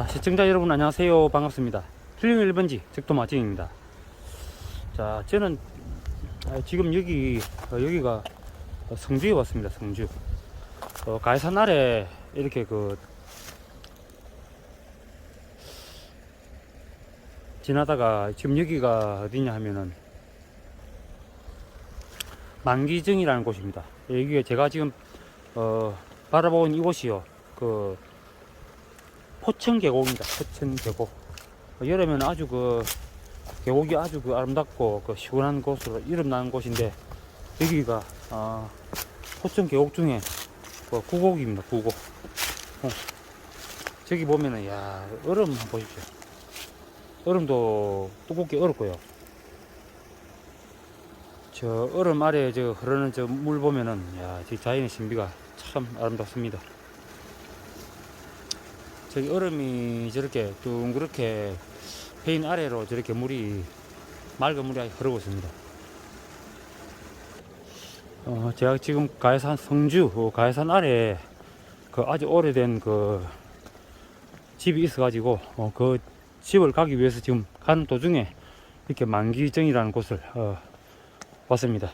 자, 시청자 여러분 안녕하세요. 반갑습니다. 힐링 1번지 적도 마진입니다. 자, 저는 아, 지금 여기 어, 여기가 성주에 왔습니다. 성주. 어, 가해산 아래 이렇게 그 지나다가 지금 여기가 어디냐 하면은 만기정이라는 곳입니다. 여기가 제가 지금 어, 바라본 이곳이요. 그 포천 계곡입니다. 포천 계곡. 어, 여름에는 아주 그 계곡이 아주 그 아름답고 그 시원한 곳으로 이름 나는 곳인데 여기가 아, 포천 계곡 중에 그 구곡입니다. 구곡. 어. 저기 보면은 야 얼음 한번 보십시오. 얼음도 두껍게 얼었고요. 저 얼음 아래 저 흐르는 저 물 보면은 야, 저 자연의 신비가 참 아름답습니다. 저기 얼음이 저렇게 둥그렇게 페인 아래로 저렇게 물이 맑은 물이 흐르고 있습니다. 어, 제가 지금 가해산 성주 어, 가해산 아래 그 아주 오래된 그 집이 있어가지고 어, 그 집을 가기 위해서 지금 가는 도중에 이렇게 만기정이라는 곳을 어, 왔습니다.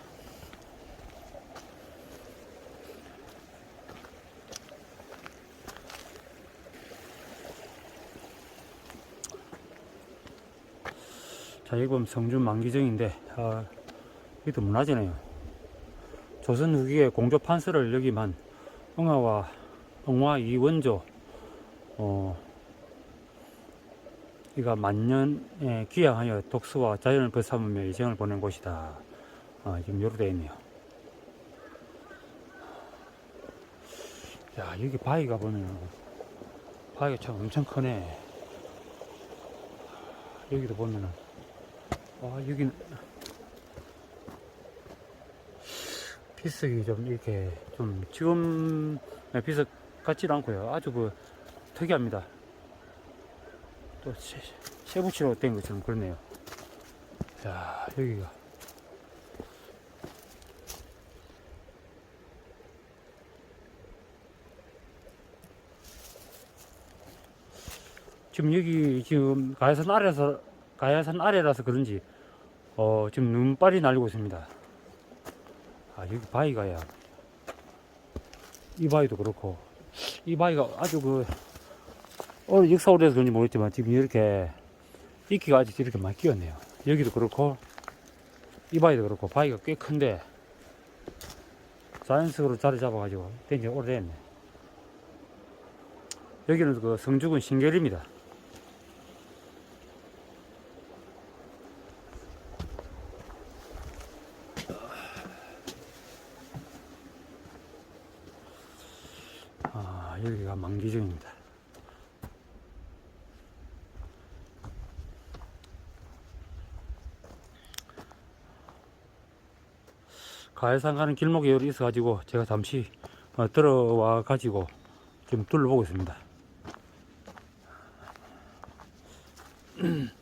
자, 보면 성주 만기정인데, 아, 여기도 문화재네요. 조선 후기에 공조 판서를 여기만 응하와 응화 이원조, 어, 이가 만년에 귀향하여 독서와 자연을 벗삼으며 이정을 보낸 곳이다. 아, 지금 요로 되어 있네요. 야, 여기 바위가 보면, 바위가 참 엄청 크네. 여기도 보면은, 아, 여기는, 피석이 좀 이렇게, 좀, 지금, 피석 같지도 않고요. 아주 그, 특이합니다. 또, 세, 세부치로 된 것처럼 그렇네요. 야, 여기가. 지금 여기 지금 가야산 아래라서 가야산 아래라서 그런지 어 지금 눈발이 날리고 있습니다. 아 여기 바위가야 이 바위도 그렇고 이 바위가 아주 그 오래 역사 오래돼서 그런지 모르겠지만 지금 이렇게 이끼가 아직 이렇게 많이 끼었네요. 여기도 그렇고 이 바위도 그렇고 바위가 꽤 큰데 자연스러로 자리 잡아가지고 된지 오래됐네. 여기는 그 성주군 신결입니다. 아, 여기가 만기정입니다. 가해산 가는 길목에 여기 있어가지고 제가 잠시 어, 들어와 가지고 지금 둘러보고 있습니다.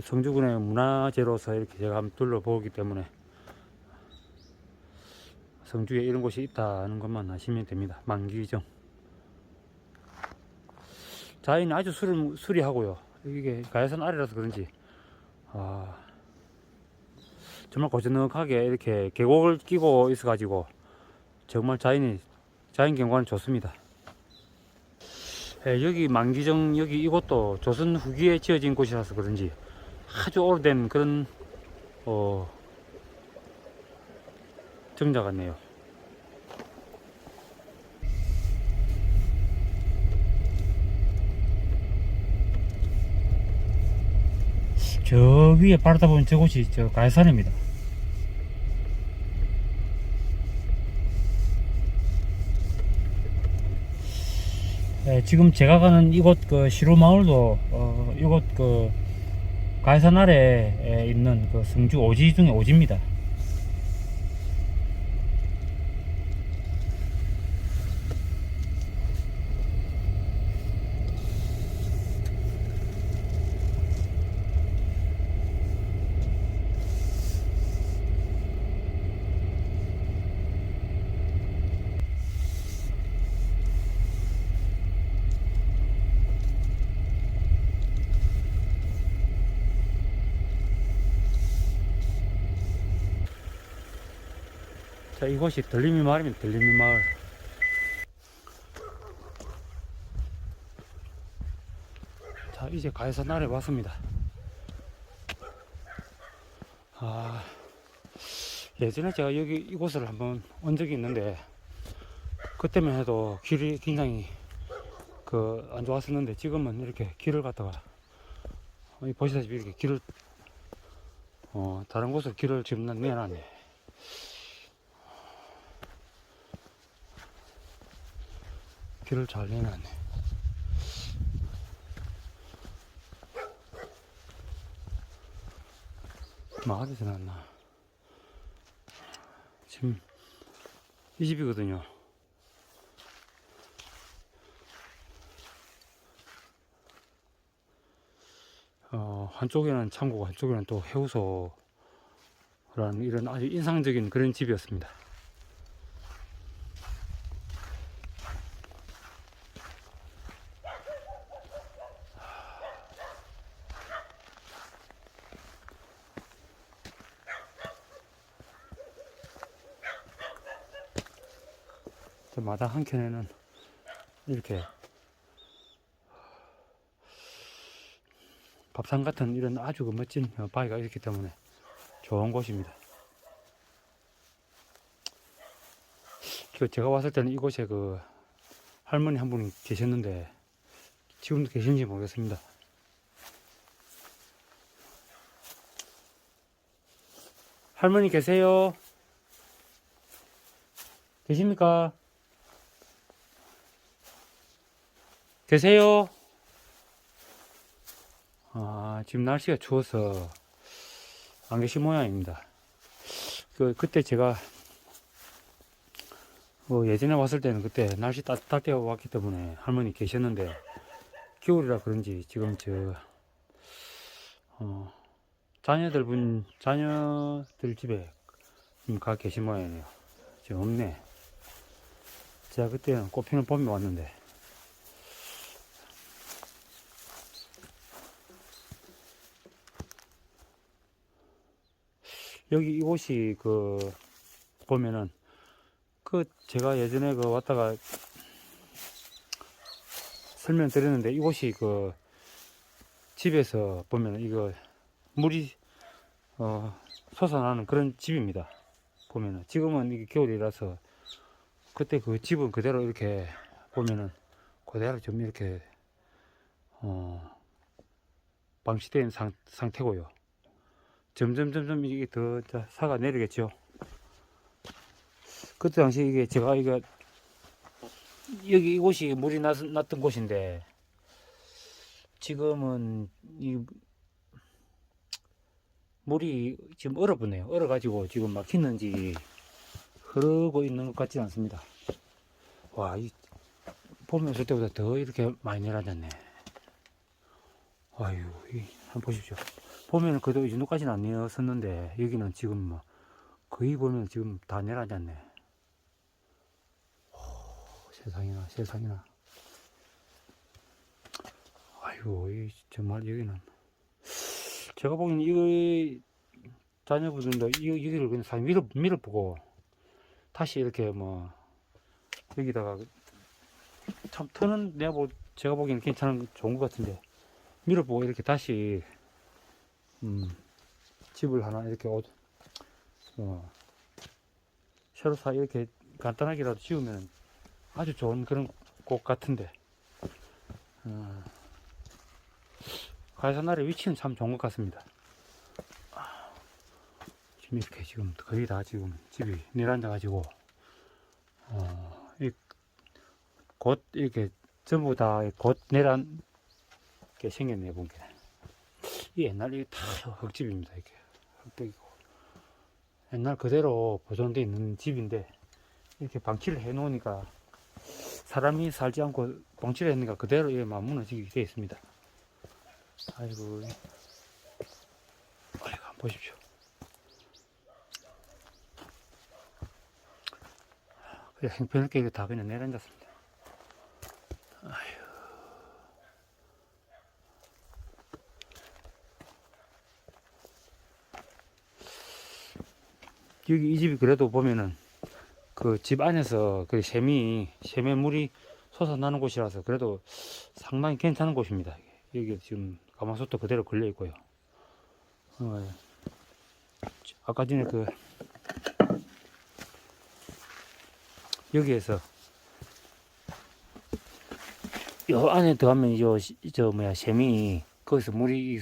성주군의 문화재로서 이렇게 제가 한번 둘러보기 때문에 성주에 이런 곳이 있다는 것만 아시면 됩니다. 만기정. 자연이 아주 수리, 수리하고요. 이게 가야산 아래라서 그런지, 아, 정말 고즈넉하게 이렇게 계곡을 끼고 있어 가지고, 정말 자연이, 자연 경관은 좋습니다. 예, 여기 만기정, 여기 이곳도 조선 후기에 지어진 곳이라서 그런지 아주 오래된 그런, 어, 정자 같네요. 저 위에 바라다 보면 저곳이 저 가해산입니다. 예, 지금 제가 가는 이곳 그 시로 마을도 어, 이곳 그 가해산 아래에 있는 그 성주 오지 중에 오지입니다. 자, 이곳이 들림이 마을입니다. 들림이 마을. 자, 이제 가해산 아래 왔습니다. 아, 예전에 제가 여기 이곳을 한번 온 적이 있는데, 그때만 해도 길이 굉장히 그 안 좋았었는데, 지금은 이렇게 길을 갖다가, 어, 이 보시다시피 이렇게 길을, 어, 다른 곳으로 길을 지금 내놨네. 길을 잘 내놨네. 막 어디서 났나? 지금 이 집이거든요. 어, 한쪽에는 창고고 한쪽에는 또 해우소라는 이런 아주 인상적인 그런 집이었습니다. 마당 한켠에는 이렇게 밥상 같은 이런 아주 그 멋진 어, 바위가 있기 때문에 좋은 곳입니다. 그 제가 왔을 때는 이곳에 그 할머니 한 분이 계셨는데 지금도 계신지 모르겠습니다. 할머니 계세요? 계십니까? 계세요? 아, 지금 날씨가 추워서 안 계신 모양입니다. 그, 그때 제가 뭐 예전에 왔을 때는 그때 날씨 때가 왔기 때문에 할머니 계셨는데 겨울이라 그런지 지금 저, 어, 자녀들 분, 자녀들 집에 가 계신 모양이에요. 지금 없네. 제가 그때는 꽃피는 봄에 왔는데 여기 이곳이 그 보면은 그 제가 예전에 그 왔다가 설명 드렸는데 이곳이 그 집에서 보면 이거 물이 어 솟아나는 그런 집입니다. 보면은 지금은 이게 겨울이라서 그때 그 집은 그대로 이렇게 보면은 그대로 좀 이렇게 어 방치된 상, 상태고요. 점점 점점 이게 더 자, 사가 내리겠죠. 그때 당시 이게 제가 이거 여기 이곳이 물이 났, 났던 곳인데 지금은 이 물이 지금 얼어붙네요. 얼어가지고 지금 막히는지 흐르고 있는 것 같지 않습니다. 와, 이 없을 때보다 더 이렇게 많이 내려졌네. 아유, 이, 한번 보십시오. 보면은 그래도 이 정도까지는 안 내렸었는데 여기는 지금 뭐 거의 보면 지금 다 내려졌네. 오, 세상에나 세상에나. 아이고 이 정말 여기는 제가 보기에는 이거 자녀분들도 이 여기를 그냥 살 밀어 밀어보고 다시 이렇게 뭐 여기다가 참 터는 내가 뭐 제가 보기에는 괜찮은 좋은 것 같은데 밀어보고 이렇게 다시 음, 집을 하나 이렇게 옷, 어, 새로 사 이렇게 간단하게라도 지으면 아주 좋은 그런 곳 같은데 어, 가야산날의 위치는 참 좋은 것 같습니다. 아, 지금 이렇게 지금 거의 다 지금 집이 내려앉아 가지고 어, 이, 곧 이렇게 전부 다 곧 내려앉게 생겼네 본게. 이 옛날 이게 다 흙집입니다. 이게 흙백이고 옛날 그대로 보존돼 있는 집인데 이렇게 방치를 해 놓으니까 사람이 살지 않고 방치를 했으니까 그대로 이게 막 무너지게 되어 있습니다. 아이고, 아이고 한번 보십시오. 그냥 행편없게 다 그냥 내려앉았습니다. 여기 이 집이 그래도 보면은 그 집 안에서 그 샘이 샘의 물이 솟아나는 곳이라서 그래도 상당히 괜찮은 곳입니다. 여기 지금 가마솥도 그대로 걸려 있고요. 어, 아까 전에 그 여기에서 요 안에 들어가면 요, 시- 저 뭐야 샘이 거기서 물이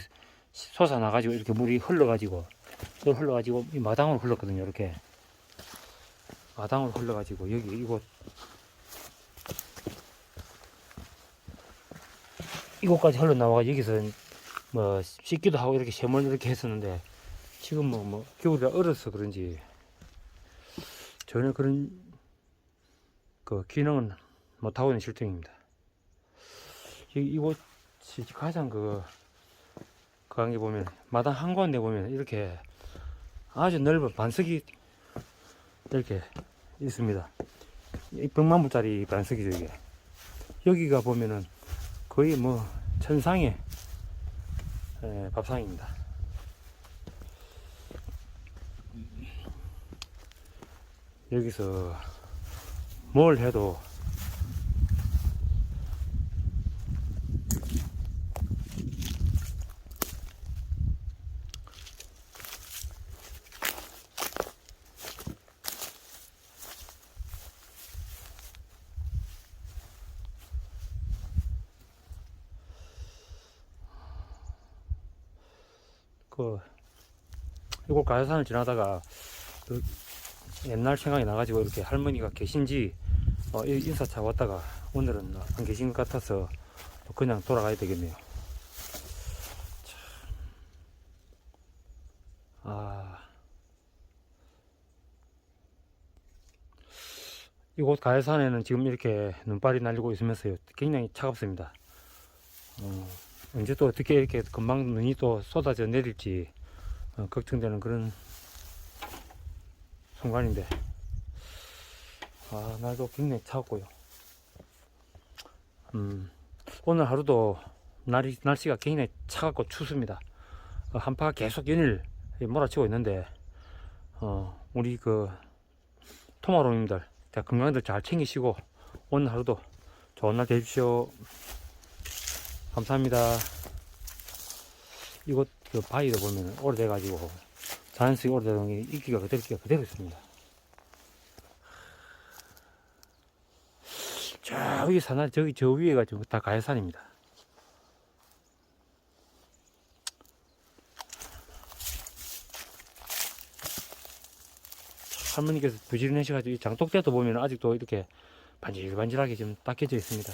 솟아나 가지고 이렇게 물이 흘러 가지고 또 흘러 가지고 이 마당으로 흘렀거든요 이렇게 마당으로 흘러 가지고 여기 이곳 이곳까지 흘러 나와가 여기서 뭐 씻기도 하고 이렇게 샘을 이렇게 했었는데 지금 뭐, 뭐 겨울이라 얼어서 그런지 전혀 그런 그 기능은 못하고 있는 실정입니다. 이, 이곳이 가장 그, 그 한게 보면, 마당 한가운데 보면 이렇게 아주 넓은 반석이 이렇게 있습니다. 이 백만 불짜리 반석이죠, 이게. 여기가 보면은 거의 뭐 천상의 에, 밥상입니다. 여기서 뭘 해도 그 이곳 가야산을 지나다가 그 옛날 생각이 나가지고 이렇게 할머니가 계신지 어, 이- 인사차 왔다가 오늘은 안 계신 것 같아서 그냥 돌아가야 되겠네요. 참. 아 이곳 가야산에는 지금 이렇게 눈발이 날리고 있으면서요 굉장히 차갑습니다. 어, 언제 또 어떻게 이렇게 금방 눈이 또 쏟아져 내릴지 어, 걱정되는 그런 순간인데. 아 날도 굉장히 차갑고요. 음, 오늘 하루도 날이, 날씨가 굉장히 차갑고 춥습니다. 어, 한파가 계속 연일 몰아치고 있는데 어, 우리 그 토마로님들 다 건강들 잘 챙기시고 오늘 하루도 좋은 날 되십시오 감사합니다. 이곳 그 바위도 보면 오래돼가지고 자연스레 오래된 게 인기가 그대로 인기가 그대로 있습니다. 저기 산하 저기 저 위에가 지금 다 가야산입니다. 할머니께서 부지런하셔가지고 이 장독대도 보면 아직도 이렇게 반질반질하게 지금 닦여져 있습니다.